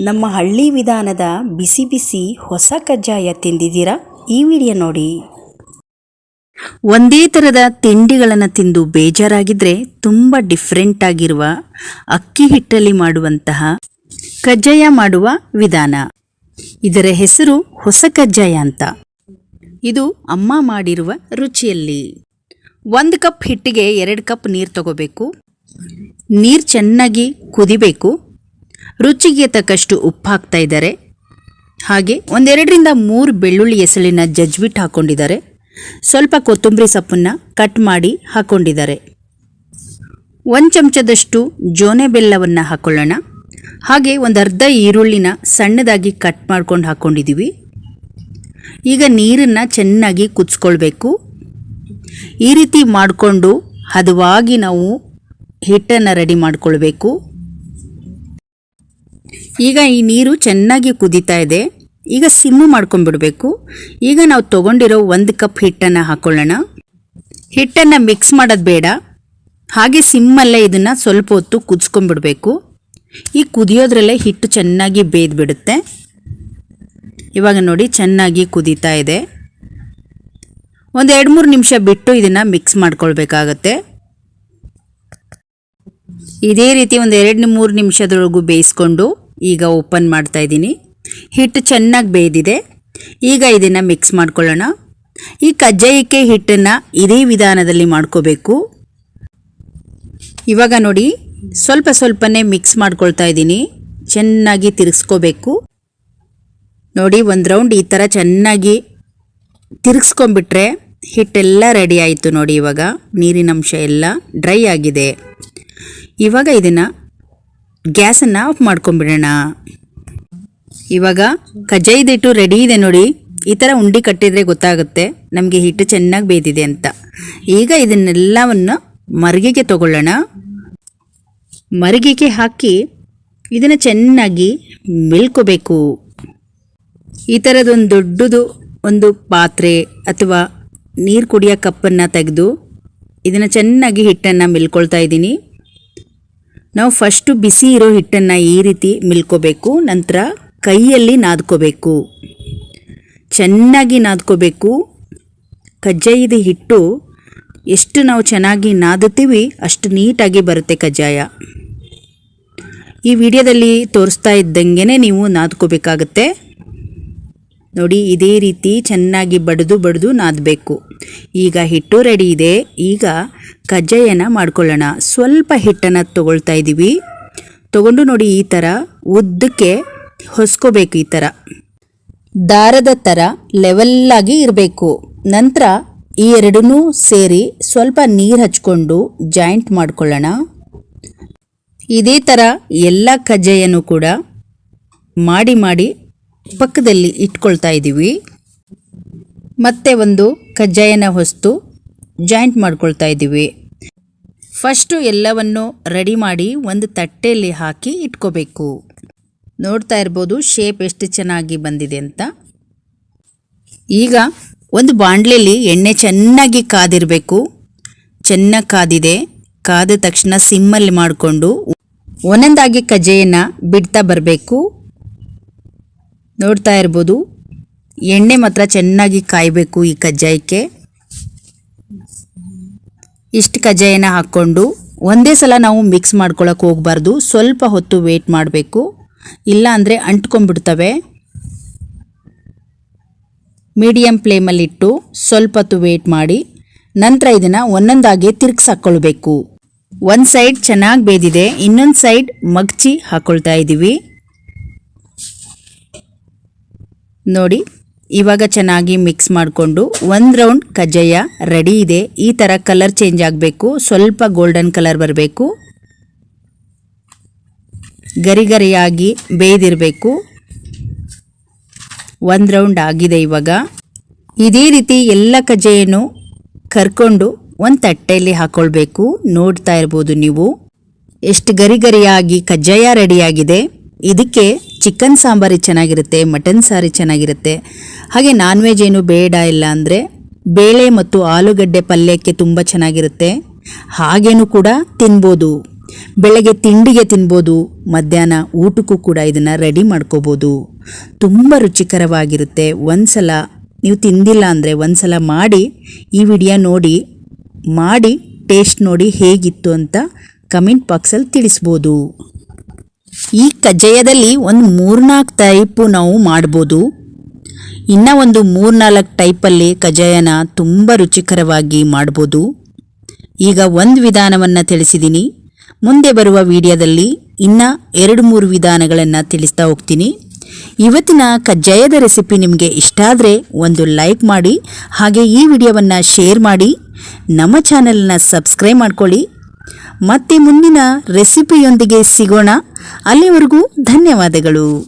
ನಮ್ಮ ಹಳ್ಳಿ ವಿಧಾನದ ಬಿಸಿ ಬಿಸಿ ಹೊಸ ಕಜ್ಜಾಯ ತಿಂದಿದ್ದೀರಾ? ಈ ವಿಡಿಯೋ ನೋಡಿ. ಒಂದೇ ಥರದ ತಿಂಡಿಗಳನ್ನು ತಿಂದು ಬೇಜಾರಾಗಿದ್ರೆ ತುಂಬ ಡಿಫ್ರೆಂಟ್ ಆಗಿರುವ ಅಕ್ಕಿ ಹಿಟ್ಟಲ್ಲಿ ಮಾಡುವಂತಹ ಕಜ್ಜಾಯ ಮಾಡುವ ವಿಧಾನ. ಇದರ ಹೆಸರು ಹೊಸ ಕಜ್ಜಾಯ ಅಂತ. ಇದು ಅಮ್ಮ ಮಾಡಿರುವ ರುಚಿಯಲ್ಲಿ. ಒಂದು ಕಪ್ ಹಿಟ್ಟಿಗೆ ಎರಡು ಕಪ್ ನೀರು ತಗೋಬೇಕು. ನೀರು ಚೆನ್ನಾಗಿ ಕುದಿಬೇಕು. ರುಚಿಗೆ ತಕ್ಕಷ್ಟು ಉಪ್ಪು ಹಾಕ್ತಾ ಇದ್ದಾರೆ. ಹಾಗೆ ಒಂದೆರಡರಿಂದ ಮೂರು ಬೆಳ್ಳುಳ್ಳಿ ಎಸಳಿನ ಜಜ್ಬಿಟ್ಟು ಹಾಕ್ಕೊಂಡಿದ್ದಾರೆ ಸ್ವಲ್ಪ ಕೊತ್ತಂಬರಿ ಸೊಪ್ಪನ್ನು ಕಟ್ ಮಾಡಿ ಹಾಕ್ಕೊಂಡಿದ್ದಾರೆ ಒಂದು ಚಮಚದಷ್ಟು ಜೋನೆ ಬೆಲ್ಲವನ್ನು ಹಾಕ್ಕೊಳ್ಳೋಣ ಹಾಗೆ ಒಂದು ಅರ್ಧ ಈರುಳ್ಳಿನ ಸಣ್ಣದಾಗಿ ಕಟ್ ಮಾಡ್ಕೊಂಡು ಹಾಕ್ಕೊಂಡಿದ್ದೀವಿ ಈಗ ನೀರನ್ನು ಚೆನ್ನಾಗಿ ಕುದಿಸ್ಕೊಳ್ಬೇಕು. ಈ ರೀತಿ ಮಾಡಿಕೊಂಡು ಹದವಾಗಿ ನಾವು ಹಿಟ್ಟನ್ನು ರೆಡಿ ಮಾಡ್ಕೊಳ್ಬೇಕು. ಈಗ ಈ ನೀರು ಚೆನ್ನಾಗಿ ಕುದೀತಾ ಇದೆ. ಈಗ ಸಿಮ್ಮು ಮಾಡ್ಕೊಂಡ್ಬಿಡ್ಬೇಕು. ಈಗ ನಾವು ತಗೊಂಡಿರೋ ಒಂದು ಕಪ್ ಹಿಟ್ಟನ್ನು ಹಾಕೊಳ್ಳೋಣ. ಹಿಟ್ಟನ್ನು ಮಿಕ್ಸ್ ಮಾಡೋದು ಬೇಡ. ಹಾಗೆ ಸಿಮ್ಮಲ್ಲೇ ಇದನ್ನು ಸ್ವಲ್ಪ ಹೊತ್ತು ಕುದಿಸ್ಕೊಂಡ್ಬಿಡ್ಬೇಕು. ಈ ಕುದಿಯೋದ್ರಲ್ಲೇ ಹಿಟ್ಟು ಚೆನ್ನಾಗಿ ಬೇಯ್ದುಬಿಡುತ್ತೆ. ಇವಾಗ ನೋಡಿ ಚೆನ್ನಾಗಿ ಕುದೀತಾ ಇದೆ. ಒಂದು ಎರಡು ಮೂರು ನಿಮಿಷ ಬಿಟ್ಟು ಇದನ್ನು ಮಿಕ್ಸ್ ಮಾಡ್ಕೊಳ್ಬೇಕಾಗತ್ತೆ. ಇದೇ ರೀತಿ ಒಂದು ಎರಡು ಮೂರು ನಿಮಿಷದೊಳಗೂ ಬೇಯಿಸ್ಕೊಂಡು ಈಗ ಓಪನ್ ಮಾಡ್ತಾ ಇದ್ದೀನಿ. ಹಿಟ್ಟು ಚೆನ್ನಾಗಿ ಬೇಯ್ದಿದೆ. ಈಗ ಇದನ್ನು ಮಿಕ್ಸ್ ಮಾಡ್ಕೊಳ್ಳೋಣ. ಈ ಕಜ್ಜಾಯಕ್ಕೆ ಹಿಟ್ಟನ್ನು ಇದೇ ವಿಧಾನದಲ್ಲಿ ಮಾಡ್ಕೋಬೇಕು. ಇವಾಗ ನೋಡಿ, ಸ್ವಲ್ಪ ಸ್ವಲ್ಪನೇ ಮಿಕ್ಸ್ ಮಾಡ್ಕೊಳ್ತಾ ಇದ್ದೀನಿ. ಚೆನ್ನಾಗಿ ತಿರುಗಿಸ್ಕೋಬೇಕು. ನೋಡಿ, ಒಂದು ರೌಂಡ್ ಈ ಥರ ಚೆನ್ನಾಗಿ ತಿರುಗಿಸ್ಕೊಂಬಿಟ್ರೆ ಹಿಟ್ಟೆಲ್ಲ ರೆಡಿ ಆಯಿತು ನೋಡಿ ಇವಾಗ. ನೀರಿನಂಶ ಎಲ್ಲ ಡ್ರೈ ಆಗಿದೆ. ಇವಾಗ ಇದನ್ನು ಗ್ಯಾಸನ್ನು ಆಫ್ ಮಾಡ್ಕೊಂಬಿಡೋಣ ಇವಾಗ ಕಜ್ಜಾಯದ ಹಿಟ್ಟು ರೆಡಿ ಇದೆ ನೋಡಿ. ಈ ಥರ ಉಂಡಿ ಕಟ್ಟಿದರೆ ಗೊತ್ತಾಗುತ್ತೆ ನಮಗೆ ಹಿಟ್ಟು ಚೆನ್ನಾಗಿ ಬೇಯ್ದಿದೆ ಅಂತ. ಈಗ ಇದನ್ನೆಲ್ಲವನ್ನು ಮರಿಗೆಗೆ ತಗೊಳ್ಳೋಣ. ಮರಿಗೆಗೆ ಹಾಕಿ ಇದನ್ನು ಚೆನ್ನಾಗಿ ಮೆಲ್ಕೋಬೇಕು. ಈ ಥರದೊಂದು ದೊಡ್ಡದು ಒಂದು ಪಾತ್ರೆ ಅಥವಾ ನೀರು ಕುಡಿಯೋ ಕಪ್ಪನ್ನು ತೆಗೆದು ಇದನ್ನು ಚೆನ್ನಾಗಿ ಹಿಟ್ಟನ್ನು ಮಿಲ್ಕೊಳ್ತಾ ಇದ್ದೀನಿ. ನಾವು ಫಸ್ಟು ಬಿಸಿ ಇರೋ ಹಿಟ್ಟನ್ನು ಈ ರೀತಿ ಮಿಲ್ಕೋಬೇಕು, ನಂತರ ಕೈಯಲ್ಲಿ ನಾದ್ಕೋಬೇಕು. ಚೆನ್ನಾಗಿ ನಾದ್ಕೋಬೇಕು. ಕಜ್ಜಾಯದ ಹಿಟ್ಟು ಎಷ್ಟು ನಾವು ಚೆನ್ನಾಗಿ ನಾದುತ್ತೀವಿ ಅಷ್ಟು ನೀಟಾಗಿ ಬರುತ್ತೆ ಕಜ್ಜಾಯ. ಈ ವಿಡಿಯೋದಲ್ಲಿ ತೋರಿಸ್ತಾ ಇದ್ದಂಗೆ ನೀವು ನಾದ್ಕೋಬೇಕಾಗತ್ತೆ. ನೋಡಿ, ಇದೇ ರೀತಿ ಚೆನ್ನಾಗಿ ಬಡಿದು ಬಡಿದು ನಾದಬೇಕು. ಈಗ ಹಿಟ್ಟು ರೆಡಿ ಇದೆ. ಈಗ ಕಜ್ಜಾಯನ ಮಾಡ್ಕೊಳ್ಳೋಣ. ಸ್ವಲ್ಪ ಹಿಟ್ಟನ್ನು ತೊಗೊಳ್ತಾ ಇದ್ದೀವಿ ತೊಗೊಂಡು ನೋಡಿ, ಈ ಥರ ಉದ್ದಕ್ಕೆ ಹೊಸ್ಕೋಬೇಕು ಈ ಥರ ದಾರದ ಥರ ಲೆವೆಲ್ಲಾಗಿ ಇರಬೇಕು. ನಂತರ ಈ ಎರಡನ್ನೂ ಸೇರಿ ಸ್ವಲ್ಪ ನೀರು ಹಚ್ಕೊಂಡು ಜಾಯಿಂಟ್ ಮಾಡ್ಕೊಳ್ಳೋಣ. ಇದೇ ಥರ ಎಲ್ಲ ಕಜ್ಜಾಯನೂ ಕೂಡ ಮಾಡಿ ಮಾಡಿ ಪಕ್ಕದಲ್ಲಿ ಇಟ್ಕೊಳ್ತಾ ಇದ್ದೀವಿ ಮತ್ತೆ ಒಂದು ಕಜ್ಜಾಯನ ಹೊಸ್ತು ಜಾಯಿಂಟ್ ಮಾಡ್ಕೊಳ್ತಾ ಇದ್ದೀವಿ ಫಸ್ಟು ಎಲ್ಲವನ್ನು ರೆಡಿ ಮಾಡಿ ಒಂದು ತಟ್ಟೆಯಲ್ಲಿ ಹಾಕಿ ಇಟ್ಕೋಬೇಕು. ನೋಡ್ತಾ ಇರ್ಬೋದು ಶೇಪ್ ಎಷ್ಟು ಚೆನ್ನಾಗಿ ಬಂದಿದೆ ಅಂತ. ಈಗ ಒಂದು ಬಾಂಡ್ಲೆಯಲ್ಲಿ ಎಣ್ಣೆ ಚೆನ್ನಾಗಿ ಕಾದಿರಬೇಕು. ಚೆನ್ನಾಗಿ ಕಾದಿದೆ. ಕಾದ ತಕ್ಷಣ ಸಿಮ್ಮಲ್ಲಿ ಮಾಡಿಕೊಂಡು ಒಂದೊಂದಾಗಿ ಕಜ್ಜೆಯನ್ನು ಬಿಡ್ತಾ ಬರಬೇಕು. ನೋಡ್ತಾ ಇರ್ಬೋದು. ಎಣ್ಣೆ ಮಾತ್ರ ಚೆನ್ನಾಗಿ ಕಾಯಬೇಕು ಈ ಕಜ್ಜಾಯಕ್ಕೆ. ಇಷ್ಟು ಕಜ್ಜಾಯನ ಹಾಕ್ಕೊಂಡು ಒಂದೇ ಸಲ ನಾವು ಮಿಕ್ಸ್ ಮಾಡ್ಕೊಳಕ್ಕೆ ಹೋಗಬಾರ್ದು. ಸ್ವಲ್ಪ ಹೊತ್ತು ವೇಟ್ ಮಾಡಬೇಕು. ಇಲ್ಲ ಅಂದರೆ ಅಂಟ್ಕೊಂಡ್ಬಿಡ್ತವೆ. ಮೀಡಿಯಮ್ ಫ್ಲೇಮಲ್ಲಿಟ್ಟು ಸ್ವಲ್ಪ ಹೊತ್ತು ವೇಟ್ ಮಾಡಿ. ನಂತರ ಇದನ್ನು ಒಂದೊಂದಾಗಿ ತಿರ್ಗ್ಸಿ ಹಾಕ್ಕೊಳ್ಬೇಕು ಒಂದು ಸೈಡ್ ಚೆನ್ನಾಗಿ ಬೇದಿದೆ, ಇನ್ನೊಂದು ಸೈಡ್ ಮಗ್ಚಿ ಹಾಕ್ಕೊಳ್ತಾ ಇದ್ದೀವಿ ನೋಡಿ, ಇವಾಗ ಚೆನ್ನಾಗಿ ಮಿಕ್ಸ್ ಮಾಡಿಕೊಂಡು ಒಂದು ರೌಂಡ್ ಕಜ್ಜಾಯ ರೆಡಿ ಇದೆ. ಈ ಥರ ಕಲರ್ ಚೇಂಜ್ ಆಗಬೇಕು. ಸ್ವಲ್ಪ ಗೋಲ್ಡನ್ ಕಲರ್ ಬರಬೇಕು. ಗರಿ ಗರಿಯಾಗಿ ಬೇಯ್ದಿರಬೇಕು. ಒಂದು ರೌಂಡ್ ಆಗಿದೆ ಇವಾಗ. ಇದೇ ರೀತಿ ಎಲ್ಲ ಕಜ್ಜಾಯನ್ನು ಕರ್ಕೊಂಡು ಒಂದು ತಟ್ಟೆಯಲ್ಲಿ ಹಾಕ್ಕೊಳ್ಬೇಕು ನೋಡ್ತಾ ಇರ್ಬೋದು ನೀವು. ಎಷ್ಟು ಗರಿ ಗರಿಯಾಗಿ ಕಜ್ಜಾಯ ರೆಡಿಯಾಗಿದೆ ಇದಕ್ಕೆ ಚಿಕನ್ ಸಾಂಬಾರಿ ಚೆನ್ನಾಗಿರುತ್ತೆ, ಮಟನ್ ಸಾರಿ ಚೆನ್ನಾಗಿರುತ್ತೆ. ಹಾಗೆ ನಾನ್ ವೆಜ್ ಏನು ಬೇಡ ಇಲ್ಲ ಅಂದರೆ ಬೇಳೆ ಮತ್ತು ಆಲೂಗಡ್ಡೆ ಪಲ್ಯಕ್ಕೆ ತುಂಬ ಚೆನ್ನಾಗಿರುತ್ತೆ. ಹಾಗೇನೂ ಕೂಡ ತಿನ್ಬೋದು. ಬೆಳಗ್ಗೆ ತಿಂಡಿಗೆ ತಿನ್ಬೋದು, ಮಧ್ಯಾಹ್ನ ಊಟಕ್ಕೂ ಕೂಡ ಇದನ್ನು ರೆಡಿ ಮಾಡ್ಕೋಬೋದು. ತುಂಬ ರುಚಿಕರವಾಗಿರುತ್ತೆ. ಒಂದ್ಸಲ ನೀವು ತಿಂದಿಲ್ಲ ಅಂದರೆ ಒಂದ್ಸಲ ಮಾಡಿ ಈ ವಿಡಿಯೋ ನೋಡಿ, ಮಾಡಿ ಟೇಸ್ಟ್ ನೋಡಿ ಹೇಗಿತ್ತು ಅಂತ ಕಮೆಂಟ್ ಬಾಕ್ಸಲ್ಲಿ ತಿಳಿಸ್ಬೋದು. ಈ ಕಜ್ಜಾಯದಲ್ಲಿ ಒಂದು ಮೂರ್ನಾಲ್ಕು ಟೈಪು ನಾವು ಮಾಡ್ಬೋದು. ಇನ್ನು ಒಂದು ಮೂರ್ನಾಲ್ಕು ಟೈಪಲ್ಲಿ ಕಜ್ಜಾಯನ ತುಂಬ ರುಚಿಕರವಾಗಿ ಮಾಡ್ಬೋದು. ಈಗ ಒಂದು ವಿಧಾನವನ್ನು ತಿಳಿಸಿದ್ದೀನಿ ಮುಂದೆ ಬರುವ ವಿಡಿಯೋದಲ್ಲಿ ಇನ್ನ ಎರಡು ಮೂರು ವಿಧಾನಗಳನ್ನು ತಿಳಿಸ್ತಾ ಹೋಗ್ತೀನಿ. ಇವತ್ತಿನ ಕಜ್ಜಾಯದ ರೆಸಿಪಿ ನಿಮಗೆ ಇಷ್ಟ ಆದರೆ ಒಂದು ಲೈಕ್ ಮಾಡಿ, ಹಾಗೆ ಈ ವಿಡಿಯೋವನ್ನು ಶೇರ್ ಮಾಡಿ, ನಮ್ಮ ಚಾನೆಲ್ನ ಸಬ್ಸ್ಕ್ರೈಬ್ ಮಾಡ್ಕೊಳ್ಳಿ. ಮತ್ತೆ ಮುಂದಿನ ರೆಸಿಪಿಯೊಂದಿಗೆ ಸಿಗೋಣ. ಅಲ್ಲಿವರೆಗೂ ಧನ್ಯವಾದಗಳು.